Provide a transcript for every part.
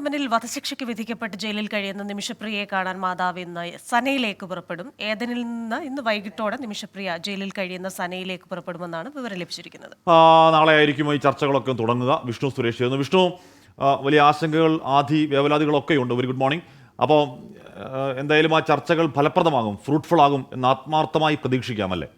യമനിൽ വധശിക്ഷയ്ക്ക് വിധിക്കപ്പെട്ട് ജയിലിൽ കഴിയുന്ന നിമിഷപ്രിയയെ കാണാൻ മാതാവ് ഇന്ന് സനയിലേക്ക് പുറപ്പെടും. ഏതനിൽ നിന്ന് ഇന്ന് വൈകിട്ടോടെ നിമിഷപ്രിയ ജയിലിൽ കഴിയുന്ന സനയിലേക്ക് പുറപ്പെടുമെന്നാണ് വിവരം ലഭിച്ചിരിക്കുന്നത്. നാളെ ആയിരിക്കും ഈ ചർച്ചകളൊക്കെ തുടങ്ങുക. വിഷ്ണു സുരേഷ് വിഷ്ണു വലിയ ആശങ്കകൾ ആധി വേവലാതികളൊക്കെ ഉണ്ട്. Very good morning. അപ്പോൾ എന്തായാലും ആ ചർച്ചകൾ ഫലപ്രദമാകും ഫ്രൂട്ട്ഫുൾ ആകും എന്ന് ആത്മാർത്ഥമായി പ്രതീക്ഷിക്കാമല്ലേ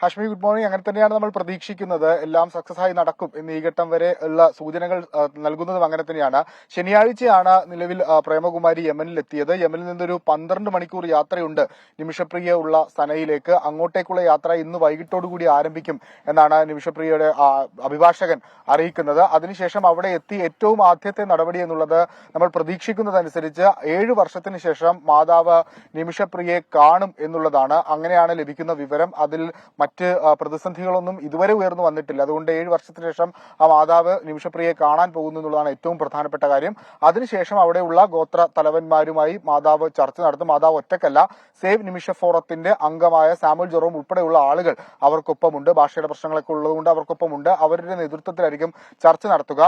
ഹാഷ്മി ഗുഡ് മോർണിംഗ്. അങ്ങനെ തന്നെയാണ് നമ്മൾ പ്രതീക്ഷിക്കുന്നത്. എല്ലാം സക്സസ് ആയി നടക്കും എന്ന് ഈ ഘട്ടം വരെ ഉള്ള സൂചനകൾ നൽകുന്നതും അങ്ങനെ തന്നെയാണ്. ശനിയാഴ്ചയാണ് നിലവിൽ പ്രേമകുമാരി യമനിൽ എത്തിയത്. യമനിൽ നിന്നൊരു പന്ത്രണ്ട് മണിക്കൂർ യാത്രയുണ്ട് നിമിഷപ്രിയ ഉള്ള സനയിലേക്ക്. അങ്ങോട്ടേക്കുള്ള യാത്ര ഇന്ന് വൈകിട്ടോടുകൂടി ആരംഭിക്കും എന്നാണ് നിമിഷപ്രിയയുടെ അഭിഭാഷകൻ അറിയിക്കുന്നത്. അതിനുശേഷം അവിടെ എത്തി ഏറ്റവും ആദ്യത്തെ നടപടി എന്നുള്ളത് നമ്മൾ പ്രതീക്ഷിക്കുന്നതനുസരിച്ച് ഏഴ് വർഷത്തിന് ശേഷം മാതാവ് നിമിഷപ്രിയയെ കാണും എന്നുള്ളതാണ്. അങ്ങനെയാണ് ലഭിക്കുന്ന വിവരം. അതിൽ മറ്റ് പ്രതിസന്ധികളൊന്നും ഇതുവരെ ഉയർന്നു വന്നിട്ടില്ല. അതുകൊണ്ട് ഏഴ് വർഷത്തിന് ശേഷം ആ മാതാവ് നിമിഷപ്രിയെ കാണാൻ പോകുന്നു എന്നുള്ളതാണ് ഏറ്റവും പ്രധാനപ്പെട്ട കാര്യം. അതിനുശേഷം അവിടെയുള്ള ഗോത്ര തലവന്മാരുമായി മാതാവ് ചർച്ച നടത്തും. മാതാവ് ഒറ്റക്കല്ല സേവ് നിമിഷ ഫോറത്തിന്റെ അംഗമായ സാമുൽ ജെറോം ഉൾപ്പെടെയുള്ള ആളുകൾ അവർക്കൊപ്പമുണ്ട്. ഭാഷയുടെ പ്രശ്നങ്ങളൊക്കെ ഉള്ളതുകൊണ്ട് അവർക്കൊപ്പമുണ്ട്. അവരുടെ നേതൃത്വത്തിലായിരിക്കും ചർച്ച നടത്തുക.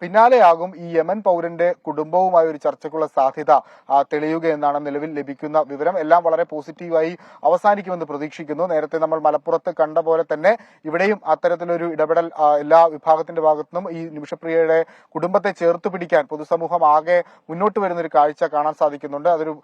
പിന്നാലെയാകും ഈ യമൻ പൗരന്റെ കുടുംബവുമായി ഒരു ചർച്ചയ്ക്കുള്ള സാധ്യത ആ, തെളിയുക എന്നാണ് നിലവിൽ ലഭിക്കുന്ന വിവരം. എല്ലാം വളരെ പോസിറ്റീവായി അവസാനിക്കുമെന്ന് പ്രതീക്ഷിക്കുന്നു. നേരത്തെ നമ്മൾ മലപ്പുറത്ത് കണ്ട പോലെ തന്നെ ഇവിടെയും അത്തരത്തിലൊരു ഇടപെടൽ എല്ലാ വിഭാഗത്തിന്റെ ഭാഗത്തുനിന്നും ഈ നിമിഷപ്രിയയുടെ കുടുംബത്തെ ചേർത്ത് പിടിക്കാൻ പൊതുസമൂഹം ആകെ മുന്നോട്ട് വരുന്ന ഒരു കാഴ്ച കാണാൻ സാധിക്കുന്നുണ്ട്. അതൊരു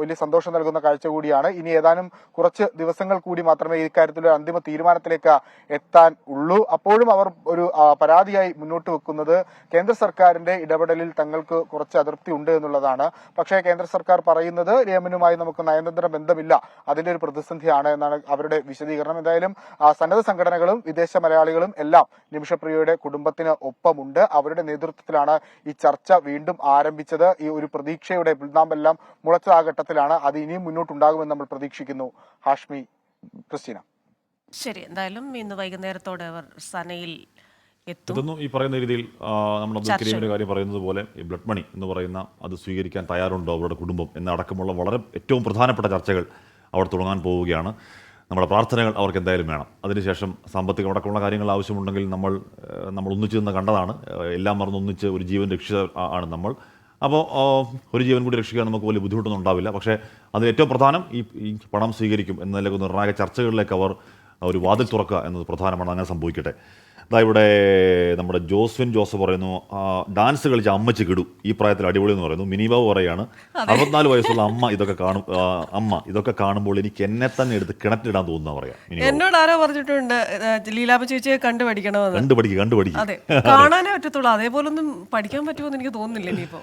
വലിയ സന്തോഷം നൽകുന്ന കാഴ്ച കൂടിയാണ്. ഇനി ഏതാനും കുറച്ച് ദിവസങ്ങൾ കൂടി മാത്രമേ ഈ കാര്യത്തിൽ ഒരു അന്തിമ തീരുമാനത്തിലേക്ക് എത്താൻ ഉള്ളൂ. അപ്പോഴും അവർ ഒരു പരാതിയായി മുന്നോട്ട് വെക്കുന്നത് കേന്ദ്ര സർക്കാരിന്റെ ഇടപെടലിൽ തങ്ങൾക്ക് കുറച്ച് അതൃപ്തി ഉണ്ട് എന്നുള്ളതാണ്. പക്ഷേ കേന്ദ്ര സർക്കാർ പറയുന്നത് യമനുമായി നമുക്ക് നയതന്ത്ര ബന്ധമില്ല. അതിന്റെ ഒരു പ്രതിസന്ധിയാണ് എന്നാണ് അവരുടെ വിശദീകരണം. എന്തായാലും സന്നദ്ധ സംഘടനകളും വിദേശ മലയാളികളും എല്ലാം നിമിഷപ്രിയയുടെ കുടുംബത്തിന് ഒപ്പമുണ്ട്. അവരുടെ നേതൃത്വത്തിലാണ് ഈ ചർച്ച വീണ്ടും ആരംഭിച്ചത്. ഈ ഒരു പ്രതീക്ഷയുടെ പിൽനാമ്പെല്ലാം മുളച്ച ആ ഘട്ടത്തിലാണ് അത് ഇനിയും മുന്നോട്ടുണ്ടാകുമെന്ന് നമ്മൾ പ്രതീക്ഷിക്കുന്നു. ഹാഷ്മി ക്രിസ്റ്റീന. ശരി എന്തായാലും ഇന്ന് വൈകുന്നേരത്തോടെ അവർ സനയിൽ എത്തും. ഇതൊന്നും ഈ പറയുന്ന രീതിയിൽ നമ്മൾ നമ്മുടെ അബ്ദുൽ കരീമിന്റെ കാര്യം പറയുന്നത് പോലെ ഈ ബ്ലഡ് മണി എന്ന് പറയുന്ന അത് സ്വീകരിക്കാൻ തയ്യാറുണ്ടോ അവരുടെ കുടുംബം എന്നടക്കമുള്ള വളരെ ഏറ്റവും പ്രധാനപ്പെട്ട ചർച്ചകൾ അവിടെ തുടങ്ങാൻ പോവുകയാണ്. നമ്മുടെ പ്രാർത്ഥനകൾ അവർക്ക് എന്തായാലും വേണം. അതിനുശേഷം സാമ്പത്തിക അടക്കമുള്ള കാര്യങ്ങൾ ആവശ്യമുണ്ടെങ്കിൽ നമ്മൾ നമ്മൾ ഒന്നിച്ചു നിന്ന് കണ്ടതാണ്. എല്ലാം മറന്ന് ഒന്നിച്ച് ഒരു ജീവൻ രക്ഷിച്ച ആണ് നമ്മൾ. അപ്പോൾ ഒരു ജീവൻ കൂടി രക്ഷിക്കാൻ നമുക്ക് വലിയ ബുദ്ധിമുട്ടൊന്നും ഉണ്ടാവില്ല. പക്ഷേ അതിൽ ഏറ്റവും പ്രധാനം ഈ ഈ പണം സ്വീകരിക്കും എന്ന നിലയ്ക്ക് നിർണായക ചർച്ചകളിലേക്ക് അവർ ഒരു വാതിൽ തുറക്കുക എന്നത് പ്രധാനമാണ്. അങ്ങനെ സംഭവിക്കട്ടെ. അതാ ഇവിടെ നമ്മുടെ ജോസ്വിൻ ജോസഫ് പറയുന്നു ഡാൻസ് കളിച്ച അമ്മച്ച് കിടും. ഈ പ്രായത്തിൽ അടിപൊളി എന്ന് പറയുന്നു. മിനിബാബു പറയാണ് അറുപത്തിനാല് വയസ്സുള്ള അമ്മ ഇതൊക്കെ കാണും അമ്മ ഇതൊക്കെ കാണുമ്പോൾ എനിക്ക് എന്നെ തന്നെ എടുത്ത് കിണറ്റിടാൻ തോന്നുന്ന പറയാം എന്നോട് ആരോ പറഞ്ഞിട്ടുണ്ട് ലീലാബ് ചേച്ചിയെ കണ്ടു പഠിക്കണമെന്ന്. കണ്ടുപഠിക്കുക കണ്ടുപഠിക്കുക അതെ. കാണാനേ പറ്റത്തുള്ളൂ. അതേപോലെ അതേപോലൊന്നും പഠിക്കാൻ പറ്റുമോ എന്ന് എനിക്ക് തോന്നുന്നില്ല ഇനിയിപ്പോ.